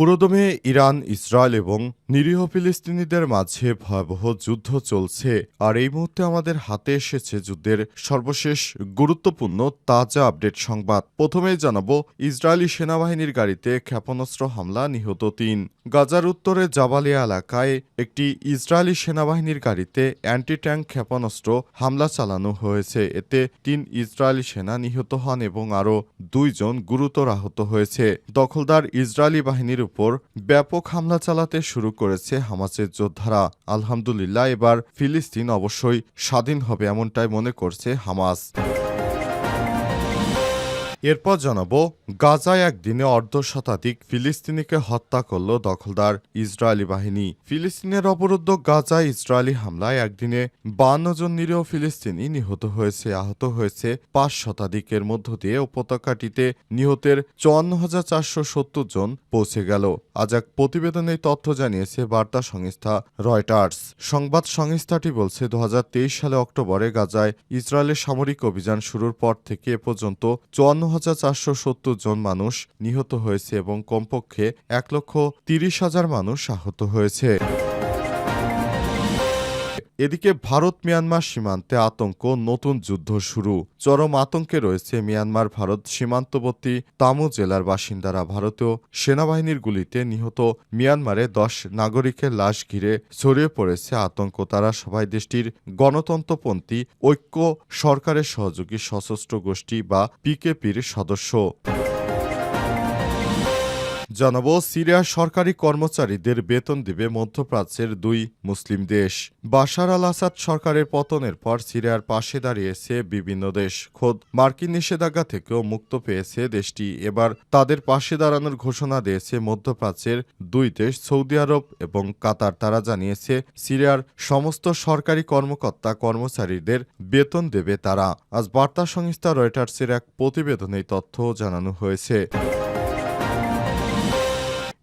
পুরোদমে Iran, Israel এবং নিরীহ ফিলিস্তিনিদের মাঝে ভয়াবহ যুদ্ধ চলছে। আর এই মুহূর্তে আমাদের হাতে এসেছে যুদ্ধের সর্বশেষ গুরুত্বপূর্ণ তাজা আপডেট সংবাদ। প্রথমেই জানাব, ইসরায়েলি সেনাবাহিনীর গাড়িতে ক্ষেপণাস্ত্র হামলা নিহত তিন। গাজার উত্তরে জাবালিয়া এলাকায় একটি ইসরায়েলি সেনাবাহিনীর গাড়িতে অ্যান্টি ট্যাঙ্ক ক্ষেপণাস্ত্র হামলা চালানো হয়েছে। এতে তিন ইসরায়েলি সেনা নিহত হন এবং আরও দুইজন গুরুতর আহত হয়েছে। দখলদার ইসরায়েলি বাহিনীর উপর ব্যাপক হামলা চালাতে শুরু করেছে হামাসের যোদ্ধারা। আলহামদুলিল্লাহ, এবার ফিলিস্তিন অবশ্যই স্বাধীন হবে এমনটাই মনে করছে হামাস। এরপর জানাব, গাজায় একদিনে অর্ধ শতাধিক ফিলিস্তিনিকে হত্যা করল দখলদার ইসরায়েলি বাহিনী। ফিলিস্তিনের অবরুদ্ধ গাজায় ইসরায়েলি হামলায় একদিনে বান্ন জন নিরীহ ফিলিস্তিনি নিহত হয়েছে, আহত হয়েছে পাঁচ শতাধিকের মধ্য দিয়ে। উপত্যকাটিতে নিহতের চুয়ান্ন হাজার চারশো সত্তর জন পৌঁছে গেল। আজ এক প্রতিবেদনে তথ্য জানিয়েছে বার্তা সংস্থা রয়টার্স। সংবাদ সংস্থাটি বলছে দু হাজার তেইশ সালে অক্টোবরে গাজায় ইসরায়েলের সামরিক অভিযান শুরুর পর থেকে এ পর্যন্ত চুয়ান্ন হাজার চারশো সত্তর জন মানুষ নিহত হয়েছে এবং কমপক্ষে এক লক্ষ তিরিশ হাজার মানুষ আহত হয়েছে। এদিকে ভারত মিয়ানমার সীমান্তে আতঙ্ক, নতুন যুদ্ধ শুরু। চরম আতঙ্কে রয়েছে মিয়ানমার ভারত সীমান্তবর্তী তামু জেলার বাসিন্দারা। ভারতীয় সেনাবাহিনীর গুলিতে নিহত মিয়ানমারে দশ নাগরিকের লাশ ঘিরে ছড়িয়ে পড়েছে আতঙ্ক। তারা সবাই দেশটির গণতন্ত্রপন্থী, ঐক্য সরকারের সহযোগী, সশস্ত্র গোষ্ঠী বা পিকেপির সদস্য। জানাব, সিরিয়ার সরকারি কর্মচারীদের বেতন দিবে মধ্যপ্রাচ্যের দুই মুসলিম দেশ। বাশার আল আসাদ সরকারের পতনের পর সিরিয়ার পাশে দাঁড়িয়েছে বিভিন্ন দেশ। খোদ মার্কিন নিষেধাজ্ঞা থেকেও মুক্ত পেয়েছে দেশটি। এবার তাদের পাশে দাঁড়ানোর ঘোষণা দিয়েছে মধ্যপ্রাচ্যের দুই দেশ, সৌদি আরব এবং কাতার। তারা জানিয়েছে, সিরিয়ার সমস্ত সরকারি কর্মকর্তা কর্মচারীদের বেতন দেবে তারা। আজ বার্তা সংস্থা রয়টার্সের এক প্রতিবেদনে তথ্য জানানো হয়েছে।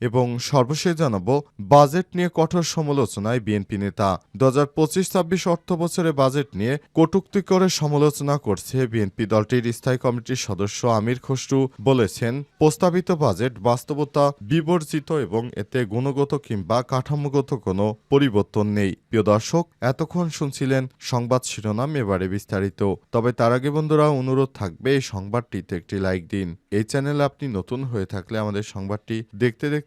এবং সর্বশেষ জানাব, বাজেট নিয়ে কঠোর সমালোচনায় বিএনপি নেতা। দু হাজার পঁচিশ ছাব্বিশ অর্থ বছরে বাজেট নিয়ে কটূক্তি করে সমালোচনা করছে বিএনপি দলটির স্থায়ী কমিটির সদস্য আমির খসরু। বলেছেন, প্রস্তাবিত বাজেট বাস্তবতা বিবর্জিত এবং এতে গুণগত কিংবা কাঠামোগত কোনো পরিবর্তন নেই। প্রিয় দর্শক, এতক্ষণ শুনছিলেন সংবাদ শিরোনাম এবারে বিস্তারিত। তবে তার আগে বন্ধুরা, অনুরোধ থাকবে এই সংবাদটিতে একটি লাইক দিন। এই চ্যানেলে আপনি নতুন হয়ে থাকলে আমাদের সংবাদটি দেখতে দেখতে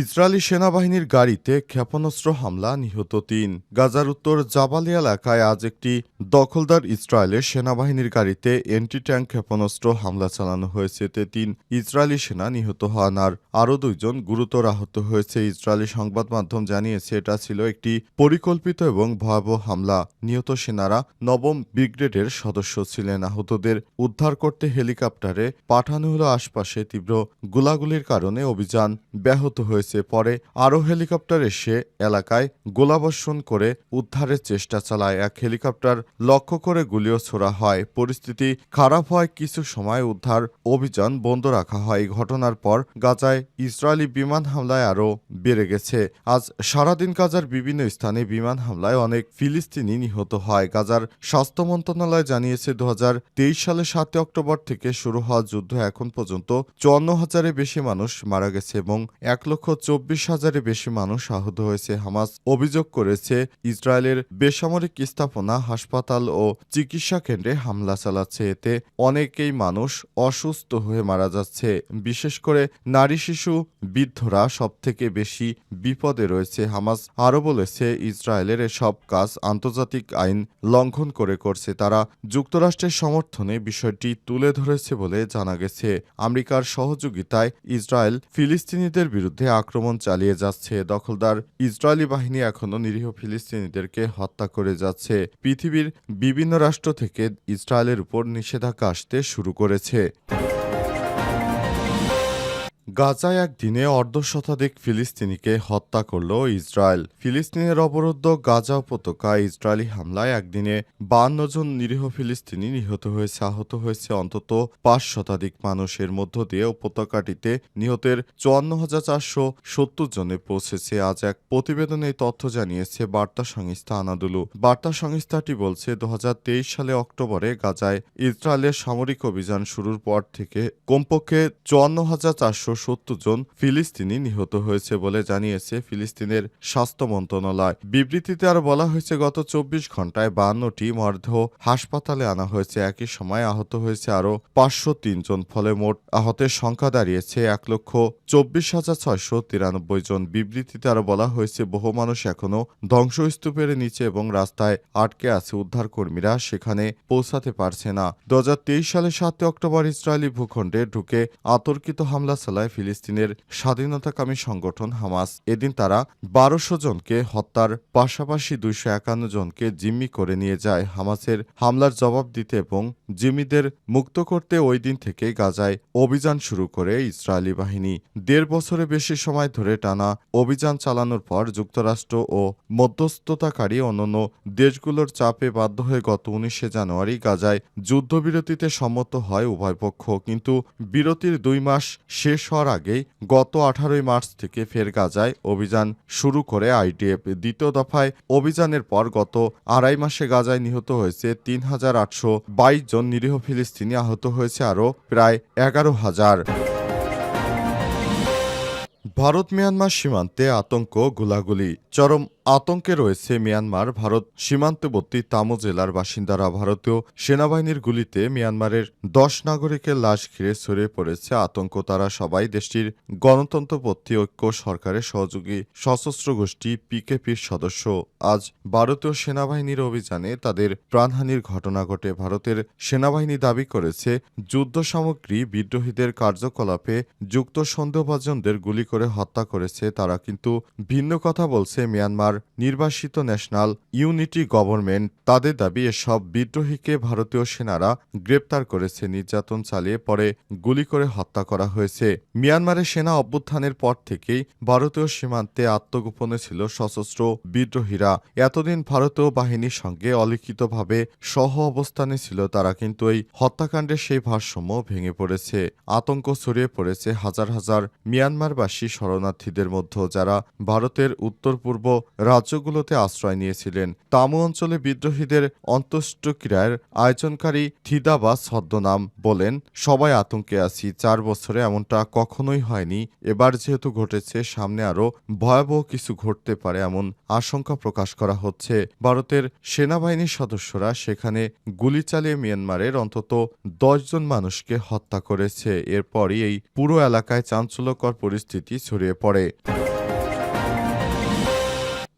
ইসরায়েলি সেনাবাহিনীর গাড়িতে ক্ষেপণাস্ত্র হামলা, নিহত তিন। গাজার উত্তর জাবালি এলাকায় আজ একটি দখলদার ইসরায়েলের সেনাবাহিনীর গাড়িতে এন্টি ট্যাঙ্ক ক্ষেপণাস্ত্র হামলা চালানো হয়েছে। এতে তিন ইসরায়েলি সেনা নিহত হন আর আরও দুইজন গুরুতর আহত হয়েছে। ইসরায়েলি সংবাদ মাধ্যম জানিয়েছে, এটা ছিল একটি পরিকল্পিত এবং ভয়াবহ হামলা। নিহত সেনারা নবম ব্রিগেডের সদস্য ছিলেন। আহতদের উদ্ধার করতে হেলিকপ্টারে পাঠানো হলো আশপাশে তীব্র গোলাগুলির কারণে অভিযান ব্যাহত হয়েছে। পরে আরও হেলিকপ্টার এসে এলাকায় গোলাবর্ষণ করে উদ্ধারের চেষ্টা চালায়। এক হেলিকপ্টার লক্ষ্য করে গুলিও ছোড়া হয়। পরিস্থিতি খারাপ হয় কিছু সময় উদ্ধার অভিযান বন্ধ রাখা হয়। এই ঘটনার পর গাজায় ইসরায়েলি বিমান হামলায় আরও বেড়ে গেছে। আজ সারাদিন গাজার বিভিন্ন স্থানে বিমান হামলায় অনেক ফিলিস্তিনি নিহত হয়। গাজার স্বাস্থ্য মন্ত্রণালয় জানিয়েছে দু সালে সাতই অক্টোবর থেকে শুরু হওয়া যুদ্ধ এখন পর্যন্ত চুয়ান্ন হাজারের বেশি মানুষ মারা গেছে এবং এক লক্ষ চব্বিশ হাজারের বেশি মানুষ আহত হয়েছে। হামাস অভিযোগ করেছে, ইসরায়েলের বেসামরিক স্থাপনা, হাসপাতাল ও চিকিৎসা কেন্দ্রে হামলা চালাচ্ছে। এতে অনেকেই মানুষ অসুস্থ হয়ে মারা যাচ্ছে। বিশেষ করে নারী, শিশু, বৃদ্ধরা সবথেকে বেশি বিপদে রয়েছে। হামাস আরও বলেছে, ইসরায়েলের এসব কাজ আন্তর্জাতিক আইন লঙ্ঘন করে করছে। তারা যুক্তরাষ্ট্রের সমর্থনে বিষয়টি তুলে ধরেছে বলে জানা গেছে। আমেরিকার সহযোগিতায় ইসরায়েল ফিলিস্তিনিদের বিরুদ্ধে আক্রমণ চালিয়ে যাচ্ছে। দখলদার ইসরায়েলি বাহিনী এখনও নিরীহ ফিলিস্তিনিদেরকে হত্যা করে যাচ্ছে। পৃথিবীর বিভিন্ন রাষ্ট্র থেকে ইসরায়েলের উপর নিষেধাজ্ঞা আসতে শুরু করেছে। গাজায় একদিনে অর্ধশতাধিক ফিলিস্তিনিকে হত্যা করল ইসরায়েল। ফিলিস্তিনের অবরুদ্ধ গাজা উপত্যকায় ইসরায়েলি হামলায় একদিনে বান্ন জন নিরীহ ফিলিস্তিনি নিহত হয়েছে, আহত হয়েছে অন্তত পাঁচ শতাধিক মানুষের মধ্য দিয়ে। উপত্যকাটিতে নিহতের চুয়ান্ন হাজার চারশো সত্তর জনে পৌঁছেছে। আজ এক প্রতিবেদনে তথ্য জানিয়েছে বার্তা সংস্থা আনাদুলু। বার্তা সংস্থাটি বলছে দু হাজার তেইশ সালে অক্টোবরে গাজায় ইসরায়েলের সামরিক অভিযান শুরুর পর থেকে কমপক্ষে চুয়ান্ন হাজার চারশো জন ফিলিস্তিনি নিহত হয়েছে বলে জানিয়েছে ফিলিস্তিনের স্বাস্থ্য মন্ত্রণালয়। বিবৃতিতে আর বলা হয়েছে, গত চব্বিশ ঘন্টায় বান্নটি মরদেহ হাসপাতালে আনা হয়েছে। একই সময় আহত হয়েছে আরও পাঁচশো জন, ফলে মোট আহতের সংখ্যা দাঁড়িয়েছে এক লক্ষ চব্বিশ হাজার ছয়শো তিরানব্বই জন। বিবৃতিতে আরও বলা হয়েছে, বহু মানুষ এখনও ধ্বংসস্তূপের নিচে এবং রাস্তায় আটকে আছে। উদ্ধারকর্মীরা সেখানে পৌঁছাতে পারছে না। দু সালের সাত অক্টোবর ইসরায়েলি ভূখণ্ডে ঢুকে আতর্কিত হামলা চালায় ফিলিস্তিনের স্বাধীনতাকামী সংগঠন হামাস। এদিন তারা বারোশো জনকে হত্যার পাশাপাশি দুইশো একান্ন জনকে জিম্মি করে নিয়ে যায় হামাসের হামলার জবাব দিতে এবং জিম্মিদের মুক্ত করতে ওই দিন থেকে গাজায় অভিযান শুরু করে ইসরায়েলি বাহিনী। দেড় বছরে বেশি সময় ধরে টানা অভিযান চালানোর পর যুক্তরাষ্ট্র ও মধ্যস্থতাকারী অন্যান্য দেশগুলোর চাপে বাধ্য হয়ে গত উনিশে জানুয়ারি গাজায় যুদ্ধবিরতিতে সম্মত হয় উভয় পক্ষ। কিন্তু বিরতির দুই মাস শেষ হওয়ার আগেই গত আঠারোই মার্চ থেকে ফের গাজায় অভিযান শুরু করে আইডিএফ দ্বিতীয় দফায় অভিযানের পর গত আড়াই মাসে গাজায় নিহত হয়েছে তিন হাজার আটশো বাইশ জন, নিরীহ ফিলিস্তিনি আহত হয়েছে আরও প্রায় এগারো হাজার। ভারত মিয়ানমার সীমান্তে আতঙ্ক, গোলাগুলি, চরম আতঙ্কে রয়েছে মিয়ানমার, ভারত সীমান্তবর্তী তামো জেলার বাসিন্দারা। ভারতীয় সেনাবাহিনীর গুলিতে মিয়ানমারের দশ নাগরিকের লাশ ঘিরে ছড়িয়ে পড়েছে আতঙ্ক। তারা সবাই দেশটির গণতন্ত্রপন্থী ঐক্য, সরকারের সহযোগী, সশস্ত্র গোষ্ঠী, পিকেপির সদস্য। আজ ভারতীয় সেনাবাহিনীর অভিযানে তাদের প্রাণহানির ঘটনা ঘটে। ভারতের সেনাবাহিনী দাবি করেছে, যুদ্ধ সামগ্রী বিদ্রোহীদের কার্যকলাপে যুক্ত সন্দেহভাজনদের গুলি করে হত্যা করেছে তারা। কিন্তু ভিন্ন কথা বলছে মিয়ানমার নির্বাসিত ন্যাশনাল ইউনিটি গভর্নমেন্ট তাদের দাবি, এসব বিদ্রোহীকে ভারতীয় সেনারা গ্রেপ্তার করেছে, নির্যাতন চালিয়ে পরে গুলি করে হত্যা করা হয়েছে। মিয়ানমারের সেনা অভ্যুত্থানের পর থেকেই ভারতীয় সীমান্তে আত্মগোপনে ছিল সশস্ত্র বিদ্রোহীরা। এতদিন ভারতীয় বাহিনীর সঙ্গে অলিখিতভাবে সহ অবস্থানে ছিল তারা, কিন্তু এই হত্যাকাণ্ডের সেই ভারসাম্য ভেঙে পড়েছে। আতঙ্ক ছড়িয়ে পড়েছে হাজার হাজার মিয়ানমারবাসী শরণার্থীদের মধ্যে যারা ভারতের উত্তর পূর্ব রাজ্যগুলোতে আশ্রয় নিয়েছিলেন। তামু অঞ্চলে বিদ্রোহীদের অন্ত্যেষ্টিক্রিয়ার আয়োজনকারী থিদাবা ছদ্মনাম বলেন, সবাই আতঙ্কে আছি, চার বছরে এমনটা কখনোই হয়নি। এবার যেহেতু ঘটেছে, সামনে আরও ভয়াবহ কিছু ঘটতে পারে এমন আশঙ্কা প্রকাশ করা হচ্ছে। ভারতের সেনাবাহিনীর সদস্যরা সেখানে গুলি চালিয়ে মিয়ানমারের অন্তত জন মানুষকে হত্যা করেছে। এরপরই এই পুরো এলাকায় চাঞ্চল্যকর পরিস্থিতি ছড়িয়ে পড়ে।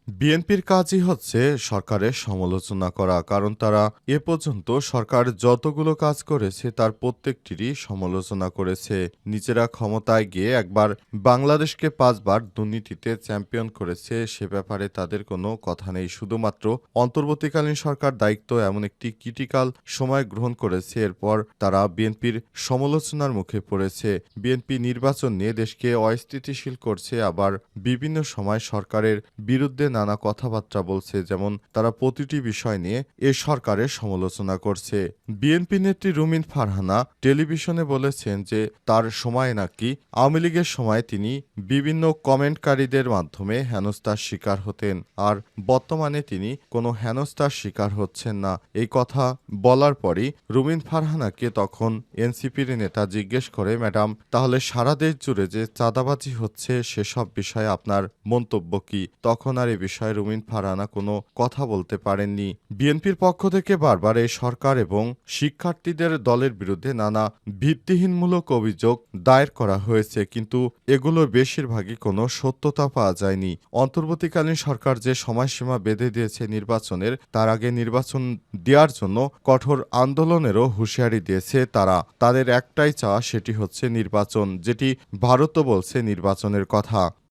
বিএনপির কাজই হচ্ছে সরকারের সমালোচনা করা, কারণ তারা এ পর্যন্ত সরকার যতগুলো কাজ করেছে তার প্রত্যেকটিরই সমালোচনা করেছে। নিজেরা ক্ষমতায় গিয়ে একবার বাংলাদেশকে পাঁচবার দুর্নীতিতে চ্যাম্পিয়ন করেছে, সে ব্যাপারে তাদের কোনো কথা নেই। শুধুমাত্র অন্তর্বর্তীকালীন সরকার দায়িত্ব এমন একটি ক্রিটিক্যাল সময় গ্রহণ করেছে, এরপর তারা বিএনপির সমালোচনার মুখে পড়েছে। বিএনপি নির্বাচন নিয়ে দেশকে অস্থিতিশীল করছে, আবার বিভিন্ন সময় সরকারের বিরুদ্ধে নানা কথাবার্তা বলছে, যেমন তারা প্রতিটি বিষয় নিয়ে এ সরকারের সমালোচনা করছে। বিএনপি নেত্রী রুমিন ফারহানা টেলিভিশনে বলেছেন যে তার সময় নাকি আওয়ামী লীগের সময় তিনি বিভিন্ন কমেন্টকারীদের মাধ্যমে হেনস্থার শিকার হতেন, আর বর্তমানে তিনি কোনো হেনস্থার শিকার হচ্ছেন না। এই কথা বলার পরই রুমিন ফারহানাকে তখন এনসিপির নেতা জিজ্ঞেস করে, ম্যাডাম, তাহলে সারা দেশ জুড়ে যে চাঁদাবাজি হচ্ছে, সেসব বিষয়ে আপনার মন্তব্য কি? তখন আর এ বিষয়ে রুমিন ফারহানা কোনো কথা বলতে পারেননি। বিএনপির পক্ষ থেকে বারবার এই সরকার এবং শিক্ষার্থীদের দলের বিরুদ্ধে নানা ভিত্তিহীনমূলক অভিযোগ দায়ের করা হয়েছে, কিন্তু এগুলোর বেশিরভাগই কোনো সত্যতা পাওয়া যায়নি। অন্তর্বর্তীকালীন সরকার যে সময়সীমা বেঁধে দিয়েছে নির্বাচনের, তার আগে নির্বাচন দেওয়ার জন্য কঠোর আন্দোলনেরও হুঁশিয়ারি দিয়েছে তারা। তাদের একটাই চাওয়া সেটি হচ্ছে নির্বাচন, যেটি ভারতও বলছে নির্বাচনের কথা।